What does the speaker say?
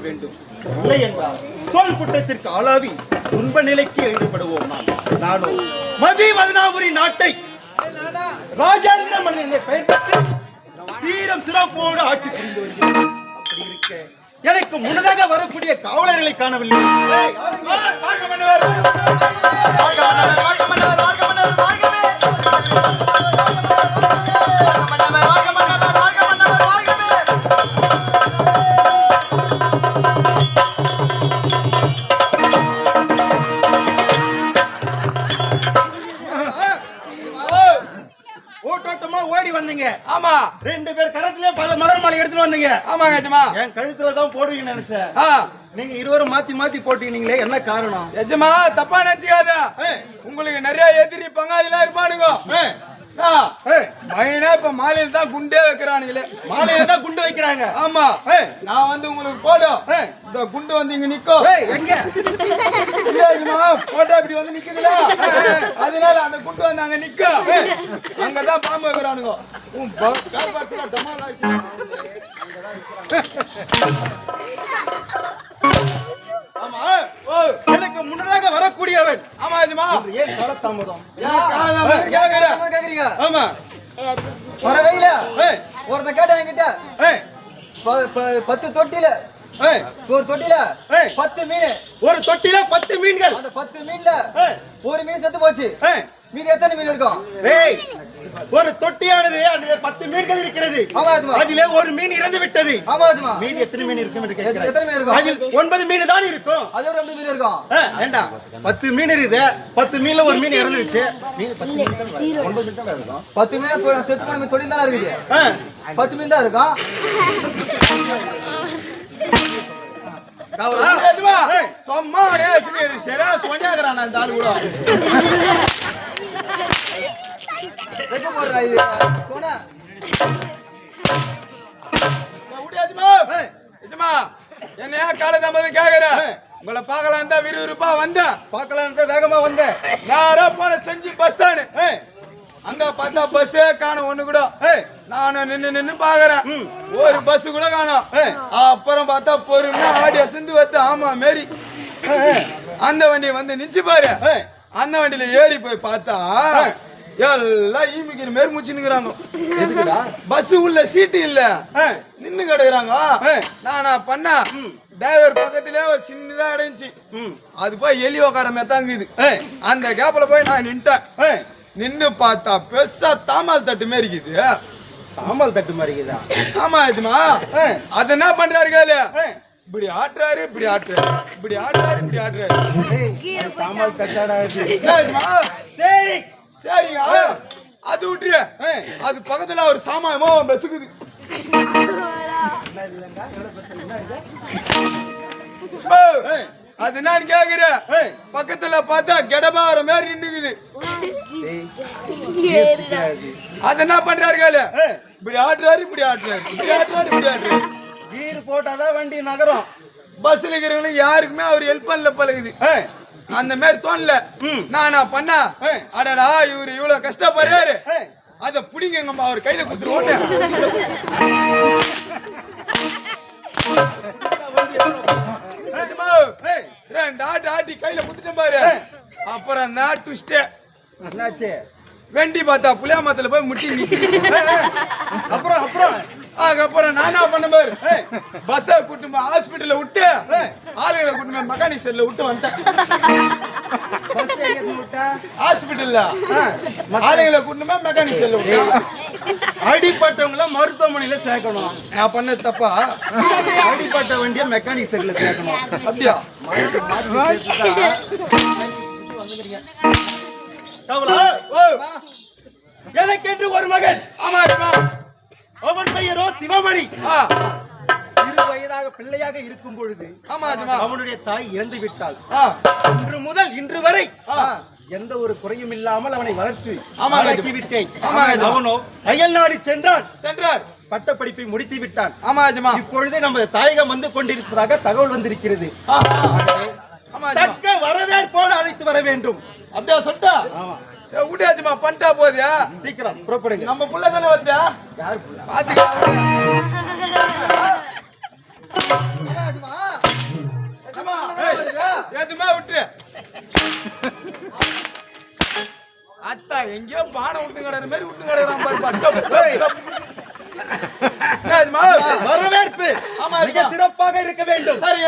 இருந்தாலும் வேண்டும். இல்லை என்றால் சொல் குற்றத்திற்கு ஆளாவி துன்ப நிலைக்கு ஈடுபடுவோம் நான் நானும் மதி மதனாபுரி நாட்டை ராஜேந்திர மன்னன் என்ற பெயர் பெற்று சீரம் சிறப்போடு ஆட்சி புரிந்து வருகிறேன். அப்படி இருக்க எனக்கு முன்னதாக வரக்கூடிய காவலர்களை காணவில்லை. ஆமா. ரெண்டு பேர் கரத்துல பல மலர் மாலை எடுத்துட்டு வந்தீங்க. ஆமாங்க எஜமா என் கழுத்துல தான் போடுவீங்கன்னு நினைச்சேன். நீங்க இருவரும் மாத்தி மாத்தி போட்டீங்களே என்ன காரணம்? எஜமா தப்பா நினைச்சுக்காத உங்களுக்கு நிறைய எதிரி பங்காளிலாம் இருப்பானுங்க. மைனா இப்ப மாலையில தான் குண்டே வைக்கிறானுங்களே. மாலையில தான் குண்டு வைக்கிறாங்க. ஆமா. நான் வந்து உங்களுக்கு போடும் இந்த குண்டு வந்து இங்க நிக்கும் எங்க? போட்டோ இப்படி வந்து நிக்குதுல. அதனால அந்த குண்டு வந்து அங்க நிக்கும் அங்கதான் பாம்பு வைக்கிறானுங்க. ஆமா எனக்கு முன்னதாக வரக்கூடியவன். ஆமா ஏன் காலதாமதம் ஏன் பத்து தொட்டில. ஒரு தொட்டில. பத்து மீன். ஒரு தொட்டில பத்து மீன்கள். அந்த பத்து மீன்ல ஒரு மீன் செத்து போச்சு. மீதி எத்தனை மீன் இருக்கும்? ஒரு தொட்டியானது அதிலே பத்து மீன்கள் இருக்கிறது. அதிலே ஒரு மீன் இறந்து விட்டது. மீதி எத்தனை மீன் இருக்கும் என்று எத்தனை கேட்கிறேன் மீன் இருக்கும்? அதில் ஒன்பது மீன் தான் இருக்கும். அதோட ரெண்டு மீன் இருக்கும். வேண்டாம். பத்து மீன் இருக்குது. பத்து மீன்ல ஒரு மீன் இறந்துருச்சு. மீன் பத்து மீன். ஒன்பது மீன் மீன் செத்து போன மீன் தொட்டில் தானே இருக்குது பத்து மீன் தான் இருக்கும் சும்மா அந்த ஆளு கூட. வைக்க போடுறா இது என்னையா காலதாமதம் கேக்குற? உங்களை பார்க்கலாம் தான் விறுவிறுப்பா வந்தேன். பார்க்கலான்னு வேகமா வந்தேன். நேரா போன செஞ்சு பஸ் ஸ்டாண்டு அங்க பார்த்தா பஸ்ஸே காணும் ஒண்ணு கூட. நானும் நின்னு நின்னு பாக்குறேன் ஒரு பஸ் கூட காணோம். அப்புறம் பார்த்தா பொறுமையா ஆடி அசந்து வந்து ஆமா மாரி. அந்த வண்டி வந்து நிச்சு பாரு. அந்த வண்டியில ஏறி போய் பார்த்தா எல்லாம் ஈமிக்கிற மாரி முச்சுனுக்குறாங்க எதுக்குடா? பஸ் உள்ள சீட்டு இல்ல. நின்னு கிடக்குறாங்க. நானா பண்ணா? டிரைவர் பக்கத்திலே ஒரு சின்னதா அடைஞ்சி ம், அது போய் எலி உக்கார மாதிரி தாங்குது ஏய், அந்த கேப்ல போய் நான் நின்ட்டேன். நின்னு பார்த்தா பெருசா தாமால் தட்டு மாரி இருக்குது. தாமல் தட்டு மாதிரிக்குதா ஆமா ஏய், அது என்ன பண்றாரு கேளு? இப்படி ஆட்டுறாரு இப்படி ஆட்டுறாரு. இப்படி ஆட்டுறாரு இப்படி ஆட்டுறாரு. தாமல் தட்டாடா சரி. சரிங்க. அது விட்டுரு அது பக்கத்துல ஒரு சாமானமோ பஸ்ஸுக்குது ஏய், அது என்னன்னு கேக்குற. பக்கத்துல பார்த்தா கெடபா வர மாதிரி நின்னுக்குது. ஏய், அது என்ன பண்றாரு கேளு. ஏய், இப்படி ஆட்டுறாரு இப்படி ஆட்டுறாரு. இப்படி ஆட்டுறாரு இப்படி ஆட்டுறாரு. கீர் போட்டாதான் வண்டி நகரும். பஸ்ல இருக்கிறவங்களுக்கு யாருக்குமே அவர் ஹெல்ப் பண்ணல பழகுது அந்த மாதிரி தோணல. நானா பண்ணா. அடடா இவரு இவ்வளவு கஷ்டப்படுறாரு. அத புடிங்கம்மா அவர் கையில குடுத்துட்டு ஓட்டேன் ரெண்டு ஆட்டு ஆட்டி கையில குத்துட்டேன் பாரு. அப்புறம் நான் ட்விஸ்டே என்னாச்சு? வெண்டி பார்த்தா புளியா மரத்துல போய் முட்டி அப்புறம் அப்புறம். அதுக்கப்புறம் நானா பண்ண பாரு. பஸ்ஸை கூட்டு ஹாஸ்பிட்டல்ல விட்டு ஆளுகளை கூட்டு போய் மெக்கானிக் செல்ல விட்டு வந்துட்டேன். ஹாஸ்பிட்டல்ல ஆளுகளை கூட்டு போய் மெக்கானிக் செல்ல விட்டு அடிப்பட்டவங்கள மருத்துவமனையில சேர்க்கணும். நான் பண்ண தப்பா? அடிப்பட்ட வண்டியை மெக்கானிக் செட்ல சேர்க்கணும். அப்படியா? கவலா, ஓ. எனக்கென்று ஒரு மகன். ஆமா அவன் பெயரோ சிவமணி. ஆ. வயதாக பிள்ளையாக இருக்கும் பொழுது அவனுடைய தாய் இறந்து விட்டாள். ஆ. அன்று முதல் இன்று வரை எந்த ஒரு குறையும் இல்லாமல் அவனை வளர்த்து ஆமா, ஆளாக்கி விட்டேன். அவனோ அயல் நாடு சென்றான். சென்றார். பட்டப்படிப்பை முடித்து விட்டான். ஆமா ஆச்சுமா இப்பொழுது நமது தாயகம் வந்து கொண்டிருப்பதாக தகவல் வந்திருக்கிறது. தக்க வரவேற்போடு அழைத்து வர வேண்டும். அப்படியா சொல்லிட்டா? ஆமா. சரி, விட்டாச்சுமா பண்ணிட்டா போதியா? சீக்கிரம் புறப்படுங்க. நம்ம புள்ள தானே வந்தா பாத்துக்கலாம் என்னாச்சுமா? ஏத்துமா, விட்டுரு. அத்தா எங்கேயோ பானை விட்டு கிடக்குற மாதிரி விட்டு கிடக்குறான் பாரு பா. என்னாச்சுமா? வரவேற்பு. ஆமா, மிக சிறப்பாக இருக்க வேண்டும். சரி